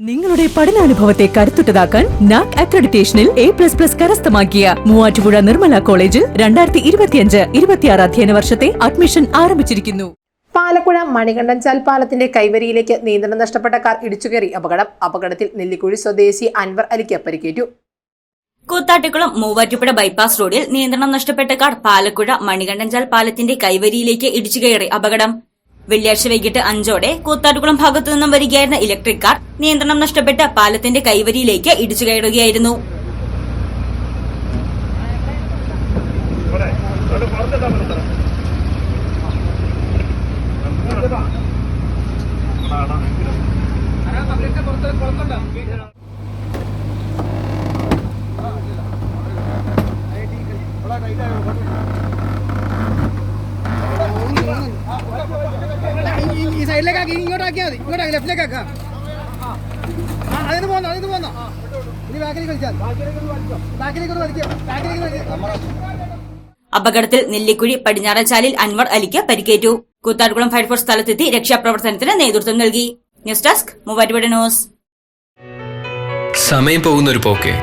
നിങ്ങളുടെ പഠനാനുഭവത്തെ കരുത്തുറ്റതാക്കാൻ നാക് അക്രഡിറ്റേഷനിൽ എ പ്ലസ് പ്ലസ് കരസ്ഥമാക്കിയ മൂവാറ്റുപുഴ നിർമ്മല കോളേജിൽ രണ്ടായിരത്തി ഇരുപത്തിയഞ്ച് ഇരുപത്തിയാറ് അധ്യയന വർഷത്തെ അഡ്മിഷൻ ആരംഭിച്ചിരിക്കുന്നു. പാലക്കുഴ മണികണ്ഠൻചാൽ പാലത്തിന്റെ കൈവരിയിലേക്ക് നിയന്ത്രണം നഷ്ടപ്പെട്ട കാർ ഇടിച്ചുകയറി അപകടം. അപകടത്തിൽ നെല്ലിക്കുഴി സ്വദേശി അൻവർ അലിക്ക് പരിക്കേറ്റു. കൂത്താട്ടിക്കുളം മൂവാറ്റുപുഴ ബൈപ്പാസ് റോഡിൽ നിയന്ത്രണം നഷ്ടപ്പെട്ട കാർ പാലക്കുഴ മണികണ്ഠൻചാൽ പാലത്തിന്റെ കൈവരിയിലേക്ക് ഇടിച്ചുകയറി അപകടം. വെള്ളിയാഴ്ച വൈകിട്ട് അഞ്ചോടെ കൂത്താട്ടുകുളം ഭാഗത്തു നിന്നും വരികയായിരുന്ന ഇലക്ട്രിക് കാർ നിയന്ത്രണം നഷ്ടപ്പെട്ട് പാലത്തിന്റെ കൈവരിയിലേക്ക് ഇടിച്ചു കയറുകയായിരുന്നു. സൈഡിലേക്ക് ആക്കി ഇങ്ങോട്ട് ആക്കിയാൽ മതി. ഇങ്ങോട്ടാക്കി ലെഫ്റ്റിലേക്ക് ആക്കാം ആ, അതിന് പോന്നോ അതിന് പോന്നോ. ഇനി ബാക്കിലേക്ക് വലിച്ചാൽ ബാക്കിലേക്ക് വലിക്കോ ബാക്കിലേക്ക് അപകടത്തിൽ നെല്ലിക്കുഴി പടിഞ്ഞാറച്ചാലിൽ അൻവർ അലിക്ക് പരിക്കേറ്റു. കൂത്താട്ടുകുളം ഫയർഫോഴ്സ് സ്ഥലത്തെത്തി രക്ഷാപ്രവർത്തനത്തിന് നേതൃത്വം നൽകി. News desk Muvattupuzha news. സമയം പോകുന്ന ഒരു പോക്കെ.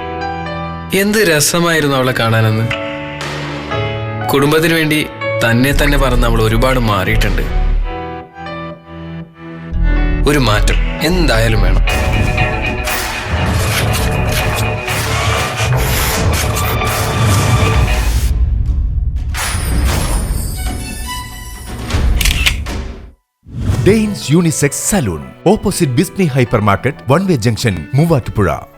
എന്ത് രസമായിരുന്നു അവളെ കാണാനെന്ന്. കുടുംബത്തിന് വേണ്ടി തന്നെ തന്നെ പറഞ്ഞ് അവൾ ഒരുപാട് മാറിയിട്ടുണ്ട്. ഒരു മാറ്റം എന്തായാലും വേണം. Danes unisex salon. Opposite Bismi hyper market one way junction Muvattupuzha.